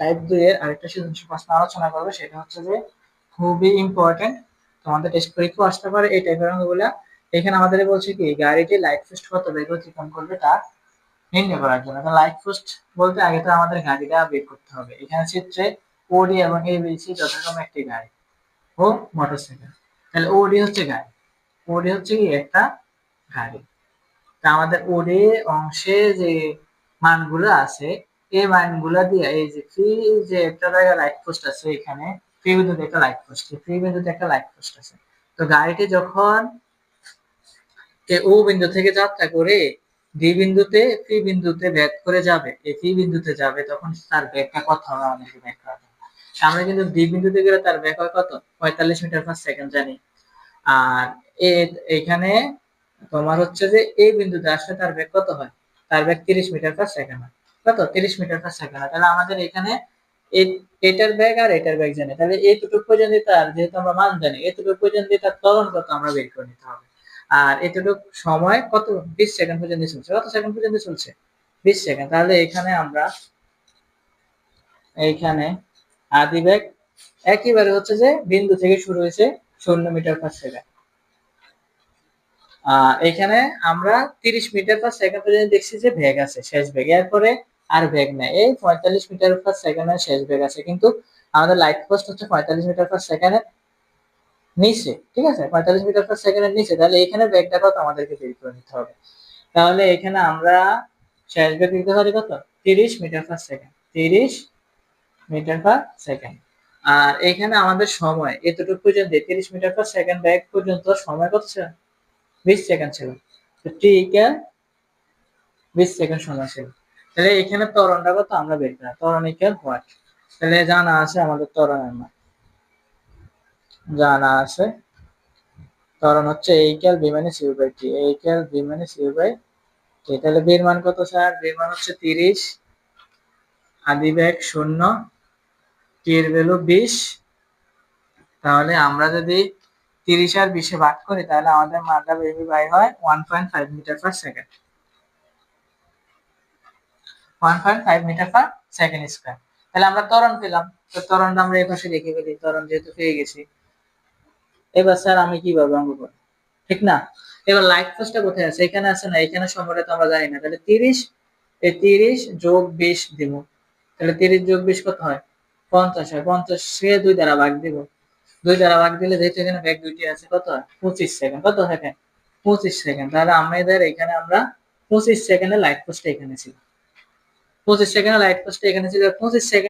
Type দুই এর আরেকটা সৃজনশীল প্রশ্ন আলোচনা করব, সেটা হচ্ছে যে খুবই ইম্পর্টেন্ট তোমাদের টেস্ট পরীক্ষা আসতে পারে এই টাইপের অঙ্কগুলো। এখানে আমাদের বলছে কি, গাড়িটি লাইট পোস্ট কত বেগ অতিক্রম করবে তা নির্ণয় করার জন্য। লাইট পোস্ট বলতে আগে তো আমাদের গাড়িটা বের করতে হবে। এখানে চিত্রে ওডি এবং এবিসি যথাক্রমে একটি গাড়ি ও মোটরসাইকেল তাহলে ওডি হচ্ছে গাড়ি। ওডি হচ্ছে কি একটা গাড়ি। তা আমাদের ওডি অংশে যে মানগুলো আছে এই মানগুলো দিয়ে, এই যে ফ্রি যে একটা জায়গায় লাইট পোস্ট আছে এখানে ফ্রি বিন্দুতে একটা লাইট পোস্ট ফ্রি বিন্দুতে একটা লাইট পোস্ট আছে। তো গাড়িটি যখন ও বিন্দু থেকে যাত্রা করে ডি বিন্দুতে পি বিন্দুতে ব্যাক করে যাবে এই পি বিন্দুতে যাবে, তখন তার ব্যাগটা কত হবে আমাদেরকে ব্যাক করা আমরা কিন্তু ডি বিন্দুতে গেলে তার ব্যাক হয় কত? পঁয়তাল্লিশ মিটার পার সেকেন্ড জানি। আর এখানে তোমার হচ্ছে যে এই বিন্দুতে আসলে তার ব্যাগ কত হয়? তার ব্যাগ তিরিশ মিটার পার সেকেন্ড হয়। কত তিরিশ মিটার পার সেকেন্ড তাহলে আমাদের এখানে এটার ব্যাগ আর এটার ব্যাগ জানি। তাহলে এইটুকু পর্যন্ত তার যেহেতু আমরা মান জানি, এতটুকু পর্যন্ত তার ত্বরণ কত আমরা বের করে নিতে হবে। আর এতটুকু সময় কত? বিশ সেকেন্ড পর্যন্ত চলছে। কত সেকেন্ড পর্যন্ত চলছে? বিশ সেকেন্ড। তাহলে এখানে আমরা এইখানে আদি ব্যাগ একইবারে হচ্ছে যে বিন্দু থেকে শুরু হয়েছে শূন্য মিটার পার সেকেন্ড এখানে আমরা তিরিশ মিটার পার সেকেন্ড পর্যন্ত দেখছি যে ভেগ আছে, শেষ ভেগ এরপরে আর ভেগ নেই। এই পঁয়তাল্লিশ মিটার পার সেকেন্ডের শেষ ভেগ আছে। কিন্তু আমাদের লাইট পোস্ট হচ্ছে পঁয়তাল্লিশ মিটার পার সেকেন্ডের নিচে, ঠিক আছে? পঁয়তাল্লিশ মিটার পার সেকেন্ডের নিচে। তাহলে এখানে বেগটা কত আমাদেরকে বের করে নিতে হবে। তাহলে এখানে আমরা শেষ বেগ দিতে পারি কত? তিরিশ মিটার পার সেকেন্ড তিরিশ মিটার পার সেকেন্ড আর এখানে আমাদের সময়। এতটুকু পর্যন্ত, তিরিশ মিটার পার সেকেন্ড ব্যাগ পর্যন্ত সময় কত ছিল? বিশ সেকেন্ড ছিল। তো টি ইকুয়াল বিশ সেকেন্ড সময় ছিল। তাহলে এখানে ত্বরণটা কত? আমরা বের করা ত্বরণ ইকুয়াল হোয়াট তাহলে জানা আছে আমাদের ত্বরণের মান। জানা আছে। কারণ হচ্ছে এই ক্যাল B minus U by T এই ক্যাল B minus U by T তাহলে বির মান কত স্যার বির মান হচ্ছে তিরিশ। আদি ব্যাগ শূন্য। টি এর ভ্যালু বিশ। তাহলে আমরা যদি তিরিশ আর বিশে ভাগ করি, তাহলে আমাদের মানটা বেবি বাই হয় one point five metre per second one point five metre per second square তাহলে আমরা ত্বরণ পেলাম। তো ত্বরণটা আমরা এই পাশে লিখে ফেলি। ত্বরণ যেহেতু পেয়ে গেছি। এবার স্যার আমি কীভাবে অঙ্ক করব? ঠিক না? এবার লাইট পোস্টটা কোথায় আছে? এখানে আছে না? এখানে সময়টা তো আমরা জানি না। তাহলে তিরিশ, এই তিরিশ যোগ বিশ দিব। তাহলে তিরিশ যোগ বিশ কত হয়? পঞ্চাশ হয়। পঞ্চাশ সে দুই দ্বারা ভাগ দিব? দুই দ্বারা ভাগ দিলে যেহেতু এখানে ব্যাগ দুইটি আছে, কত হয়? পঁচিশ সেকেন্ড কত সেকেন্ড পঁচিশ সেকেন্ড তাহলে আমাদের এখানে আমরা পঁচিশ সেকেন্ডে লাইট পোস্টটা এখানে ছিল। পঁচিশ সেকেন্ডে লাইট পোস্টটা এখানে ছিল পঁচিশ সেকেন্ড